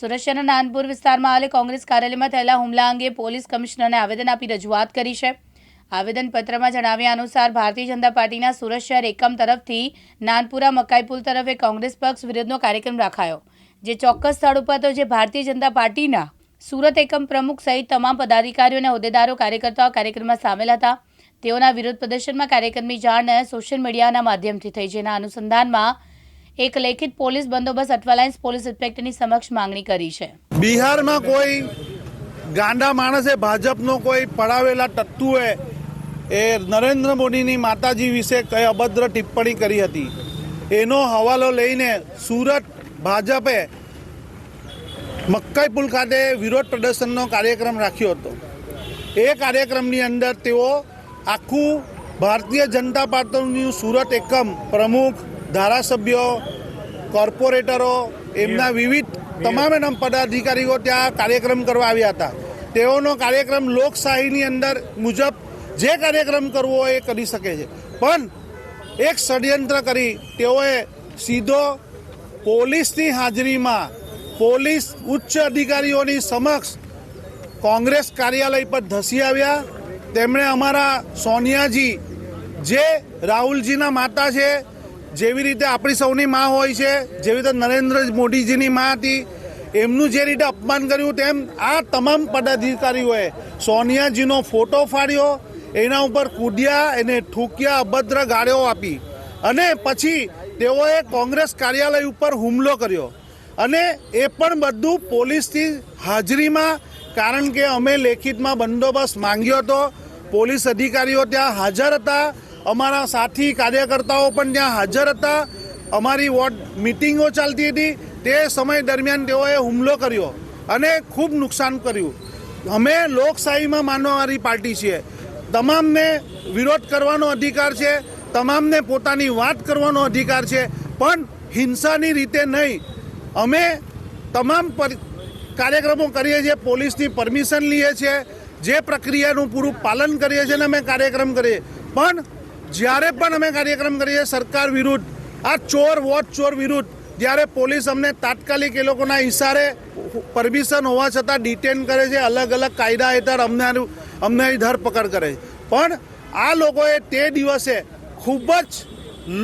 સુરત નાનપુર વિસ્તારમાં આવેલ કોંગ્રેસ કાર્યાલયમાં થયેલા હુમલા અંગે પોલીસ કમિશનરને આવેદન આપી રજૂઆત કરી છે. આવેદનપત્રમાં જણાવ્યા અનુસાર, ભારતીય જનતા પાર્ટીના સુરત શહેર એકમ તરફથી નાનપુરા મકાઈપુલ તરફે કોંગ્રેસ પક્ષ વિરોધનો કાર્યક્રમ રાખાયો, જે ચોક્કસ સ્થળ ઉપર તો જે ભારતીય જનતા પાર્ટીના સુરત એકમ પ્રમુખ સહિત તમામ પદાધિકારીઓ અને હોદ્દેદારો, કાર્યકર્તાઓ કાર્યક્રમમાં સામેલ હતા. તેઓના વિરોધ પ્રદર્શનમાં કાર્યક્રમની જાણ સોશિયલ મીડિયાના માધ્યમથી થઈ, જેના અનુસંધાનમાં એક લેખિત પોલીસ બંદોબસ્ત અઠવાલાઇન્સ પોલીસ ઇન્સ્પેક્ટરની સમક્ષ માંગણી કરી છે. બિહારમાં કોઈ ગાંડા માણસે ભાજપનો કોઈ પડાવેલા તત્તુએ એ નરેન્દ્ર મોદીની માતાજી વિશે કઈ અભદ્ર ટિપ્પણી કરી હતી? એનો હવાલો લઈને સુરત ભાજપે મક્કાઈપુલ ખાતે વિરોધ પ્રદર્શનનો કાર્યક્રમ રાખ્યો હતો. એ કાર્યક્રમની અંદર તેઓ આખું ભારતીય જનતા પાર્ટીનું સુરત એકમ પ્રમુખ ધારાસભ્યો કોર્પોરેટરો એમના વિવિધ તમામે તમામ પદાધિકારીઓ ત્યાં કાર્યક્રમ કરવા આવ્યા હતા. તેઓનો કાર્યક્રમ લોકશાહીની અંદર મુજબ જે કાર્યક્રમ કરવો હોય એ કરી શકે છે. પણ એક ષડયંત્ર કરી તેઓએ સીધો પોલીસની હાજરીમાં પોલીસ ઉચ્ચ અધિકારીઓની સમક્ષ કોંગ્રેસ કાર્યાલય પર ધસી આવ્યા. તેમણે અમારા સોનિયાજી જે રાહુલજીના માતા છે જેવી રીતે આપણી સૌની માં હોય છે, જેવી રીતે નરેન્દ્ર મોદીજીની માં હતી, એમનું જે રીતે અપમાન કર્યું તેમ આ તમામ પદાધિકારીઓએ સોનિયાજીનો ફોટો ફાડ્યો, એના ઉપર કૂદ્યા, એને ઠૂક્યા, અભદ્ર ગાળ્યો આપી. અને પછી તેઓએ કોંગ્રેસ કાર્યાલય ઉપર હુમલો કર્યો. અને એ પણ બધું પોલીસની હાજરીમાં, કારણ કે અમે લેખિતમાં બંદોબસ્ત માંગ્યો હતો. પોલીસ અધિકારીઓ ત્યાં હાજર હતા. અમારા સાથી કાર્યકર્તાઓ પણ ત્યાં હાજર હતા. અમારી વોર્ડ મિટિંગો ચાલતી હતી. તે સમય દરમિયાન તેઓએ હુમલો કર્યો અને ખૂબ નુકસાન કર્યું. અમે લોકશાહીમાં માનવાવાળી પાર્ટી છીએ. તમામને વિરોધ કરવાનો અધિકાર છે, તમામને પોતાની વાત કરવાનો અધિકાર છે, પણ હિંસાની રીતે નહીં. અમે તમામ કાર્યક્રમો કરીએ છીએ, પોલીસની પરમિશન લઈએ છીએ, જે પ્રક્રિયાનું પૂરું પાલન કરીએ છીએ અને અમે કાર્યક્રમ કરીએ. પણ જ્યારે પણ અમે કાર્યક્રમ કરીએ, સરકાર વિરુદ્ધ, આ ચોર વોટ ચોર વિરુદ્ધ જ્યારે પોલીસ અમને તાત્કાલિક એ લોકોના ઇશારે પરમિશન હોવા છતાં ડિટેન કરે છે, અલગ અલગ કાયદા હેઠળ અમને અમને ધરપકડ કરે છે. પણ આ લોકોએ તે દિવસે ખૂબ જ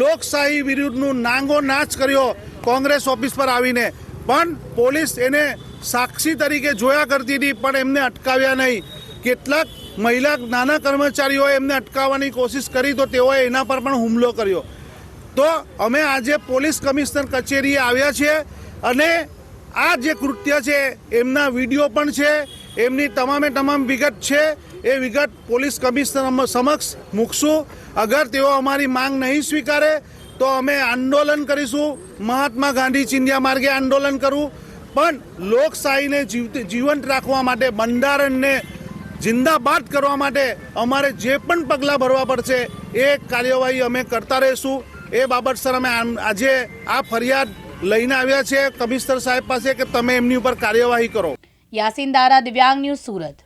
લોકશાહી વિરુદ્ધનું નાંગો નાચ કર્યો કોંગ્રેસ ઓફિસ પર આવીને. પણ પોલીસ એને સાક્ષી તરીકે જોયા કરતી હતી, પણ એમને અટકાવ્યા નહીં. કેટલાક મહિલા નાના કર્મચારીઓએ એમને અટકાવવાની કોશિશ કરી, તો તેઓએ એના પર પણ હુમલો કર્યો. તો અમે આજે પોલીસ કમિશનર કચેરીએ આવ્યા છીએ અને આ જે કૃત્ય છે, એમના વીડિયો પણ છે, એમની તમામે તમામ વિગત છે, એ વિગત પોલીસ કમિશનર સમક્ષ મૂકશું. અગર તેઓ અમારી માંગ નહીં સ્વીકારે, તો અમે આંદોલન કરીશું. મહાત્મા ગાંધી ચિંધ્યા માર્ગે આંદોલન કરવું પણ લોકશાહીને જીવ- જીવંત રાખવા માટે બંધારણને જિંદાબાદ કરવા માટે અમારે જે પણ પગલાં ભરવા પડશે, એ કાર્યવાહી અમે કરતા રહીશું. એ બાબત, સર, અમે આજે આ ફરિયાદ લઈને આવ્યા છે કમિશનર સાહેબ પાસે કે તમે એમની ઉપર કાર્યવાહી કરો. યાસીન દારા, દિવ્યાંગ ન્યૂઝ સુરત.